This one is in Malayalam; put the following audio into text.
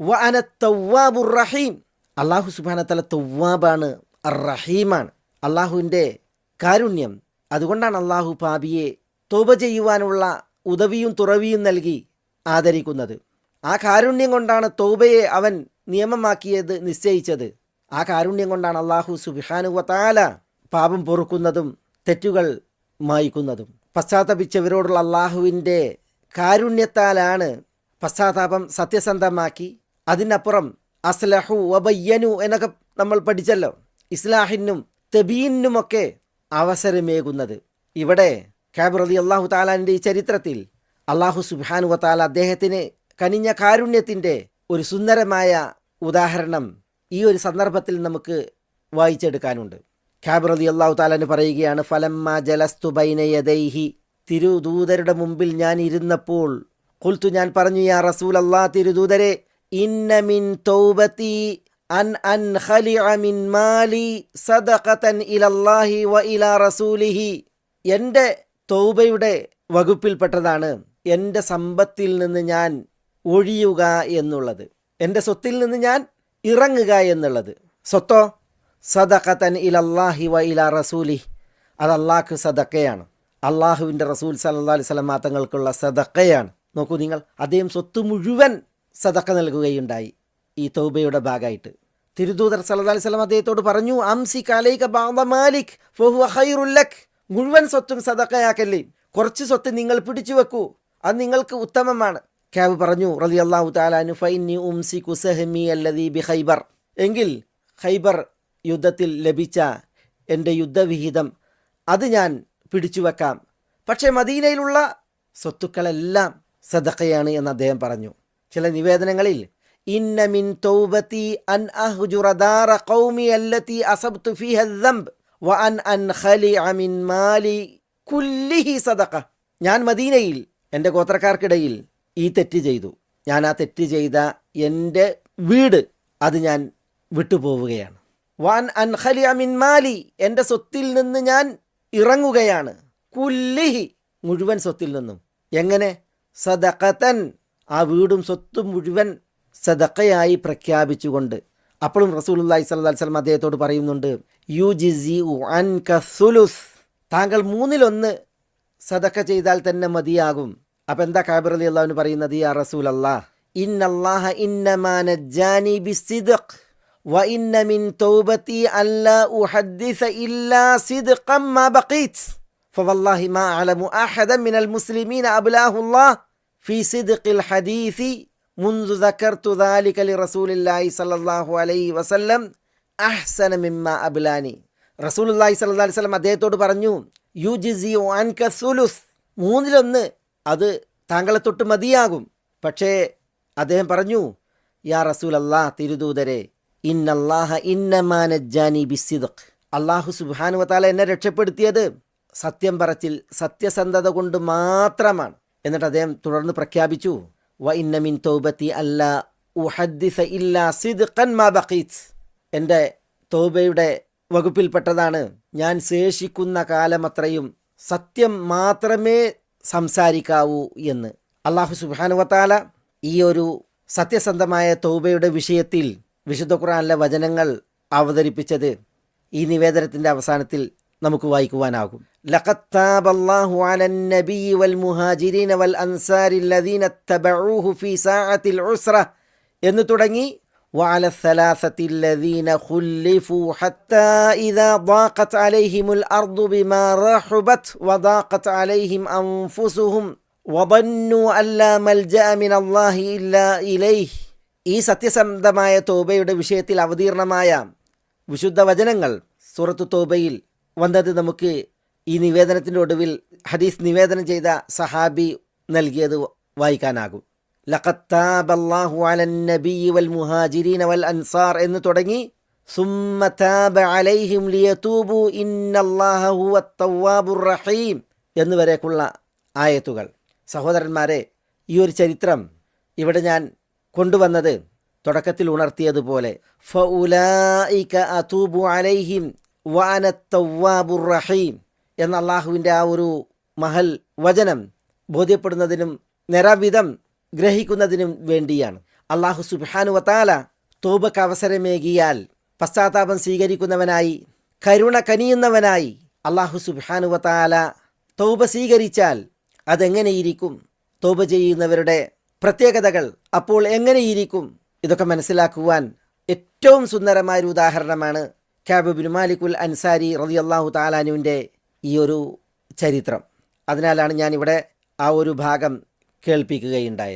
വ അന തവ്വാബുർ റഹീം. അള്ളാഹു സുബാനത്തല തവ്വാബാണ്. റഹീമാണ് അള്ളാഹുവിന്റെ കാരുണ്യം. അതുകൊണ്ടാണ് അള്ളാഹു പാപിയെ തോപ ചെയ്യുവാനുള്ള ഉദവിയും തുറവിയും നൽകി ആദരിക്കുന്നത്. ആ കാരുണ്യം കൊണ്ടാണ് തോബയെ അവൻ നിയമമാക്കിയത് നിശ്ചയിച്ചത്. ആ കാരുണ്യം കൊണ്ടാണ് അള്ളാഹു സുബിഹാനുവത്താല പാപം പൊറുക്കുന്നതും തെറ്റുകൾ മായ്ക്കുന്നതും. പശ്ചാത്തപിച്ചവരോടുള്ള അള്ളാഹുവിന്റെ കാരുണ്യത്താലാണ് പശ്ചാത്താപം സത്യസന്ധമാക്കി അതിനപ്പുറം അസ്ലഹു വബയ്യനു എന്നൊക്കെ നമ്മൾ പഠിച്ചല്ലോ. ഇസ്ലാഹിനും തെബീനുമൊക്കെ അവസരമേകുന്നത്. ഇവിടെ ഖാബർ അലി അള്ളാഹു താലാന്റെ ഈ ചരിത്രത്തിൽ അള്ളാഹു സുബാനു വത്താല അദ്ദേഹത്തിന് കനിഞ്ഞ കാരുണ്യത്തിന്റെ ഒരു സുന്ദരമായ ഉദാഹരണം ഈ ഒരു സന്ദർഭത്തിൽ നമുക്ക് വായിച്ചെടുക്കാനുണ്ട്. ഖാബർ അലി അള്ളാഹു താലാന് പറയുകയാണ് ഫലമ്മ ജലസ്തു ബൈനയദൈഹി തിരുദൂതരുടെ മുമ്പിൽ ഞാൻ ഇരുന്നപ്പോൾ കുൽത്തു ഞാൻ പറഞ്ഞു യാ റസൂൽ അള്ളാ തിരുദൂതരെ ഇന്നമിൻ തൗബത്തി അൻ അൻ ഖലിഅ മിൻ മാലി സദഖതൻ ഇലല്ലാഹി വ ഇലാ റസൂലിഹി. എന്റെ തൗബയുടെ വകുപ്പിൽപ്പെട്ടതാണ് എന്റെ സമ്പത്തിൽ നിന്ന് ഞാൻ ഒഴിയുക എന്നുള്ളത്. എന്റെ സ്വത്തിൽ നിന്ന് ഞാൻ ഇറങ്ങുക എന്നുള്ളത്. സ്വത്തോ? സദഖതൻ ഇലല്ലാഹി വ ഇല റസൂലി അത് അള്ളാഹ്ക്ക് സദക്കയാണ് അള്ളാഹുവിന്റെ റസൂൽ സല്ലാ അലൈഹി സ്വലം മാത്തങ്ങൾക്കുള്ള സദക്കയാണ് നോക്കൂ നിങ്ങൾ അദ്ദേഹം സ്വത്ത് മുഴുവൻ സദക്ക നൽകുകയുണ്ടായി. ഈ തൗബയുടെ ഭാഗമായിട്ട്. തിരുദൂതർ സല്ലാ അലൈഹി സ്വലം അദ്ദേഹത്തോട് പറഞ്ഞു അംസി കാലൈക മാലിക് ഫഹുവ ഖൈറുല്ലക് മുഴുവൻ സ്വത്തും സദക്കയാക്കല്ലേ? കുറച്ച് സ്വത്ത് നിങ്ങൾ പിടിച്ചു വെക്കൂ. അത് നിങ്ങൾക്ക് ഉത്തമമാണ്. ക്യാബ് പറഞ്ഞു റലി അള്ളാഹു താലാനു ഫൈനി ഉംസി കുസഹമി ബി ഹൈബർ എങ്കിൽ ഹൈബർ യുദ്ധത്തിൽ ലഭിച്ച എന്റെ യുദ്ധവിഹിതം അത് ഞാൻ പിടിച്ചു വെക്കാം. പക്ഷേ മദീനയിലുള്ള സ്വത്തുക്കളെല്ലാം സദക്കയാണ് എന്ന് അദ്ദേഹം പറഞ്ഞു. ചില നിവേദനങ്ങളിൽ ഇന്ന മിൻ തൗബത്തി അൻ അഹ്ജുറ ദാറ ഖൗമി അല്ലത്തി അസബ്തു ഫീഹ ദംബ് വ അൻ അൻഖലി അമിൻ മിൻ മാലി കുല്ലിഹി സദഖ. ഞാൻ മദീനയിൽ എന്റെ ഗോത്രക്കാർക്കിടയിൽ ഈ തെറ്റ് ചെയ്തു. ഞാൻ ആ തെറ്റ് ചെയ്ത എന്റെ വീട് അത് ഞാൻ വിട്ടുപോവുകയാണ്. വാൻ അൻഖലി അമിൻ മാലി എന്റെ സ്വത്തിൽ നിന്ന് ഞാൻ ഇറങ്ങുകയാണ്. കുല്ലിഹി മുഴുവൻ സ്വത്തിൽ നിന്നും. എങ്ങനെ? സദഖത്തൻ ആ വീടും സ്വത്തും മുഴുവൻ സദക്കയായി പ്രഖ്യാപിച്ചുകൊണ്ട് അപ്പോഴും റസൂലുല്ലാഹി സ്വല്ലല്ലാഹി അലൈഹി വസല്ലം അദ്ദേഹത്തോട് പറയുന്നുണ്ട് യു ജിസി അൻ കസുലുസ് താങ്കൾ മൂന്നിലൊന്ന് സദക്ക ചെയ്താൽ തന്നെ മതിയാകും അപ്പം എന്താ കാബിർ അലി അള്ളാഹുവിന് പറയുന്നത് യാ റസൂൽ അല്ലാഹ് ഇന്നല്ലാഹ ഇന്നമാനജാനി ബിസിദ്ഖ് വ ഇന്ന മിൻ തൗബതി അല്ലാ ഉഹദ്ദിസ ഇല്ലാ സിദ്ഖം മാ ബഖീത് فوالله ما أعلم أحدا من المسلمين أبلاه الله ഫി സിദ്ഖിൽ ഹദീസി മുൻതു ദക്കർത്തു ദാലിക ലി റസൂലില്ലാഹി സല്ലല്ലാഹു അലൈഹി വസല്ലം അഹ്സന മിമ്മ അബ്ലാനി. റസൂലുല്ലാഹി സല്ലല്ലാഹി അലൈഹി വസല്ലം അദ്ദേഹത്തോട് പറഞ്ഞു യു ജിസി അൻക സുലുസ്. മൂന്നിലൊന്ന് അത് താങ്കളെ തൊട്ട് മതിയാകും. പക്ഷേ അദ്ദേഹം പറഞ്ഞു യാ റസൂൽ അള്ളാഹ് തിരുദൂതരെ ഇന്നല്ലാഹ ഇന്നമാനജാനി ബിസിദക് അള്ളാഹു സുബാനുവത്താല എന്നെ രക്ഷപ്പെടുത്തിയത് സത്യം പറച്ചിൽ സത്യസന്ധത കൊണ്ട് മാത്രമാണ്. എന്നിട്ട് അദ്ദേഹം തുടർന്ന് പ്രഖ്യാപിച്ചു വ ഇന്നമിൻ തൗബത്തി അല്ല ഉഹദ്ദിസ ഇല്ലാ സിദ്ഖൻ മാ ബഖീത്ത് എന്റെ തൗബയുടെ വകുപ്പിൽപ്പെട്ടതാണ്. ഞാൻ ശേഷിക്കുന്ന കാലമത്രയും സത്യം മാത്രമേ സംസാരിക്കാവൂ എന്ന്. അള്ളാഹു സുബാനുവത്താല ഈ ഒരു സത്യസന്ധമായ തൗബയുടെ വിഷയത്തിൽ വിശുദ്ധ ഖുറാനിലെ വചനങ്ങൾ അവതരിപ്പിച്ചത് ഈ നിവേദനത്തിന്റെ അവസാനത്തിൽ നമുക്ക് വായിക്കുവാനാകും. لقد تاب الله على النبي والمهاجرين والأنصار الذين اتبعوه في ساعة العسرة എന്ന് തുടങ്ങി وعلى الثلاثة الذين خلفوا حتى إذا ضاقت عليهم الأرض بما رحبت وضاقت عليهم أنفسهم وظنوا أن لا ملجأ من الله إلا إليه ഈ സത്യസന്ധമായ തോബയുടെ വിഷയത്തിൽ അവതീർണമായ വിശുദ്ധ വചനങ്ങൾ സൂറത്ത് തോബയിൽ വന്നത് നമുക്ക് ഈ നിവേദനത്തിന്റെ ഒടുവിൽ ഹദീസ് നിവേദനം ചെയ്ത സഹാബി നൽകിയത് വായിക്കാനാകും. ലഖത്താബല്ലാഹു അലൻ നബി വൽ മുഹാജിരീൻ വൽ അൻസാർ എന്ന് തുടങ്ങി സുമ്മ താബ അലൈഹിം ലിയതൂബു ഇന്നല്ലാഹു വത്തവാബുർ റഹീം റഹീം എന്നുവരേക്കുള്ള ആയത്തുകൾ. സഹോദരന്മാരെ ഈ ഒരു ചരിത്രം ഇവിടെ ഞാൻ കൊണ്ടുവന്നത് തുടക്കത്തിൽ ഉണർത്തിയതുപോലെ ഫഉലായിക അതൂബു അലൈഹിം വാനത്തവാബുർ റഹീം എന്ന അള്ളാഹുവിന്റെ ആ ഒരു മഹൽ വചനം ബോധ്യപ്പെടുന്നതിനും നിറവിധം ഗ്രഹിക്കുന്നതിനും വേണ്ടിയാണ്. അള്ളാഹു സുബാനു വത്താല തോബക്ക് അവസരമേകിയാൽ പശ്ചാത്താപം സ്വീകരിക്കുന്നവനായി കരുണ കനിയുന്നവനായി അള്ളാഹു സുബാനു വത്താല തൗബ സ്വീകരിച്ചാൽ അതെങ്ങനെയിരിക്കും? തൗബ ചെയ്യുന്നവരുടെ പ്രത്യേകതകൾ അപ്പോൾ എങ്ങനെയിരിക്കും? ഇതൊക്കെ മനസ്സിലാക്കുവാൻ ഏറ്റവും സുന്ദരമായ ഒരു ഉദാഹരണമാണ് ക്യാബ് മാലിക്കുൽ അൻസാരി റളിയല്ലാഹു താലാനുവിന്റെ ഈ ഒരു ചരിത്രം. അതിനാലാണ് ഞാനിവിടെ ആ ഒരു ഭാഗം കേൾപ്പിക്കുകയുണ്ടായത്.